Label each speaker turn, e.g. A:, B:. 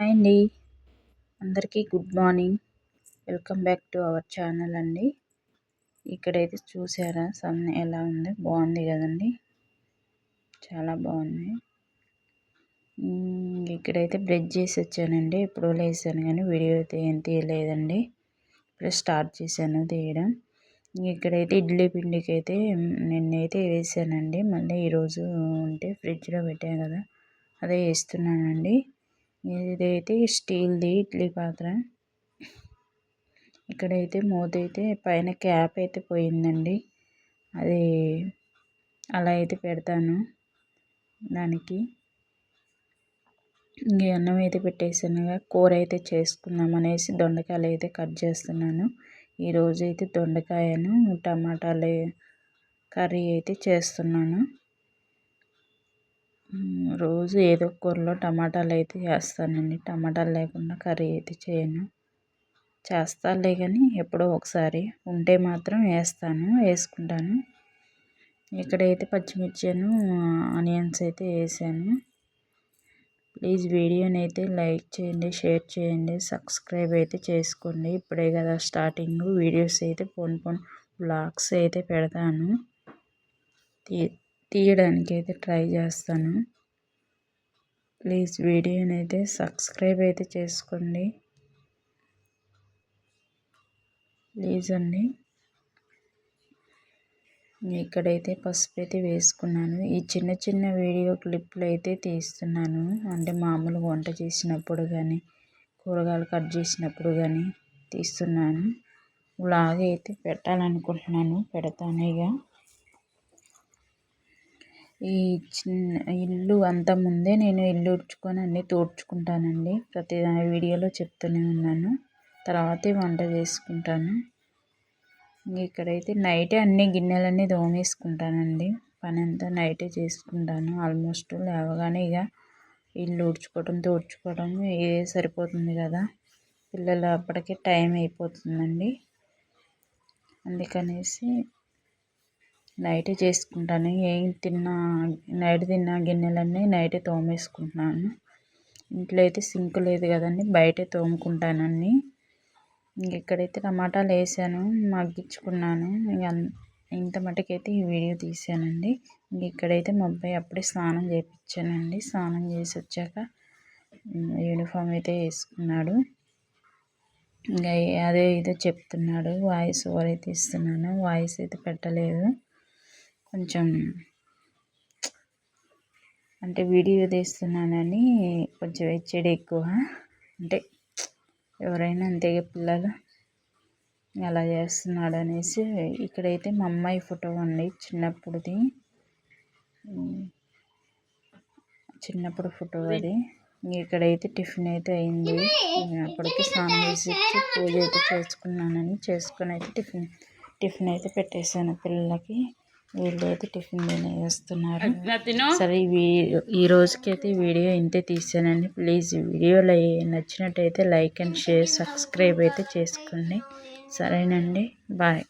A: Hi అండి. అందరికీ good morning. Welcome back to our channel అండి. ఇక్కడైతే చూసారా? సన్ ఎలా ఉంది? బాగుంది కదండి. చాలా బాగుంది ఇక్కడైతే బ్రెడ్ చేసి వచ్చానండి. ఎప్పుడో లేసాను కానీ వీడియో అయితే ఏం తీయలేదండి. ఇప్పుడు స్టార్ట్ చేశాను తీయడం. ఇక్కడైతే ఇడ్లీ పిండికి అయితే నిన్నైతే వేసానండి. మళ్ళీ ఈరోజు ఉంటే ఫ్రిడ్జ్లో పెట్టాను కదా. అదే వేస్తున్నానండి. ఇదైతే స్టీల్ది ఇడ్లీ పాత్ర. ఇక్కడైతే మూత అయితే పైన క్యాప్ అయితే పోయిందండి. అది అలా అయితే పెడతాను దానికి. ఇంక అన్నం అయితే పెట్టేసానుగా కూర అయితే చేసుకుందాం అనేసి దొండకాయలు అయితే కట్ చేస్తున్నాను. ఈరోజు అయితే దొండకాయను టమాటాలు కర్రీ అయితే చేస్తున్నాను. రోజు ఏదో కూరలో టమాటాలు అయితే వేస్తానండి టమాటాలు లేకుండా కర్రీ అయితే చేయను. చేస్తాలే కానీ ఎప్పుడో ఒకసారి ఉంటే మాత్రం వేస్తాను వేసుకుంటాను. ఇక్కడైతే పచ్చిమిర్చిను ఆనియన్స్ అయితే వేసాను. ప్లీజ్ వీడియోని అయితే లైక్ చేయండి షేర్ చేయండి సబ్స్క్రైబ్ అయితే చేసుకోండి. ఇప్పుడే కదా స్టార్టింగ్. వీడియోస్ అయితే పోన్ పోన్ బ్లాగ్స్ అయితే పెడతాను. తీయడానికి అయితే ట్రై చేస్తాను. ప్లీజ్ వీడియోని అయితే సబ్స్క్రైబ్ అయితే చేసుకోండి. ప్లీజ్ అండి. ఇక్కడైతే పసుపు అయితే వేసుకున్నాను. ఈ చిన్న చిన్న వీడియో క్లిప్లు అయితే తీస్తున్నాను. అంటే మామూలు వంట చేసినప్పుడు కానీ కూరగాయలు కట్ చేసినప్పుడు కానీ తీస్తున్నాను. వ్లాగ్ అయితే పెట్టాలనుకుంటున్నాను. పెడతాను ఇక ఈ చిన్న ఇల్లు అంత ముందే నేను ఇల్లు ఉడ్చుకొని అన్నీ తోడ్చుకుంటానండి. ప్రతి వీడియోలో చెప్తూనే ఉన్నాను. తర్వాతే వంట చేసుకుంటాను. ఇక్కడైతే నైటే అన్ని గిన్నెలన్నీ దోమేసుకుంటానండి పని అంతా నైటే చేసుకుంటాను. ఆల్మోస్ట్ లేవగానే ఇక ఇల్లు ఉడ్చుకోవడం తోడ్చుకోవడం ఏ సరిపోతుంది కదా. పిల్లలు అప్పటికే టైం అయిపోతుందండి. అందుకనేసి నైటే చేసుకుంటాను. ఏం తిన్నా నైట్ తిన్న గిన్నెలన్నీ నైటే తోమేసుకుంటున్నాను. ఇంట్లో అయితే సింక్ లేదు కదండి బయటే అన్నీ. ఇక్కడైతే టమాటాలు వేసాను మగ్గించుకున్నాను. ఇంత మటుకైతే ఈ వీడియో తీసానండి. ఇక్కడైతే మా అబ్బాయి అప్పుడే స్నానం చేయించానండి స్నానం చేసి వచ్చాక యూనిఫామ్ అయితే వేసుకున్నాడు. ఇంకా అదే ఇదే చెప్తున్నాడు. వాయిస్ ఓవర్ అయితే ఇస్తున్నాను. వాయిస్ అయితే పెట్టలేదు. కొంచెం అంటే వీడియో తీస్తున్నానని కొంచెం ఇచ్చేడు ఎక్కువ. అంటే ఎవరైనా అంతే పిల్లలు అలా చేస్తున్నాడు అనేసి ఇక్కడైతే మా అమ్మాయి ఫోటో ఉంది చిన్నప్పుడుది. చిన్నప్పుడు ఫోటో అది. ఇక్కడైతే టిఫిన్ అయితే అయింది. అప్పటికి స్నానం చేసి పూజ అయితే చేసుకున్నానని చేసుకుని అయితే టిఫిన్ టిఫిన్ అయితే పెట్టేశాను పిల్లలకి. వీళ్ళు అయితే టిఫిన్ వేస్తున్నారు సరే ఈ రోజుకైతే వీడియో ఇంతే తీసానండి. ప్లీజ్ వీడియోలో నచ్చినట్టయితే లైక్ అండ్ షేర్ సబ్స్క్రైబ్ అయితే చేసుకోండి. సరేనండి. బాయ్.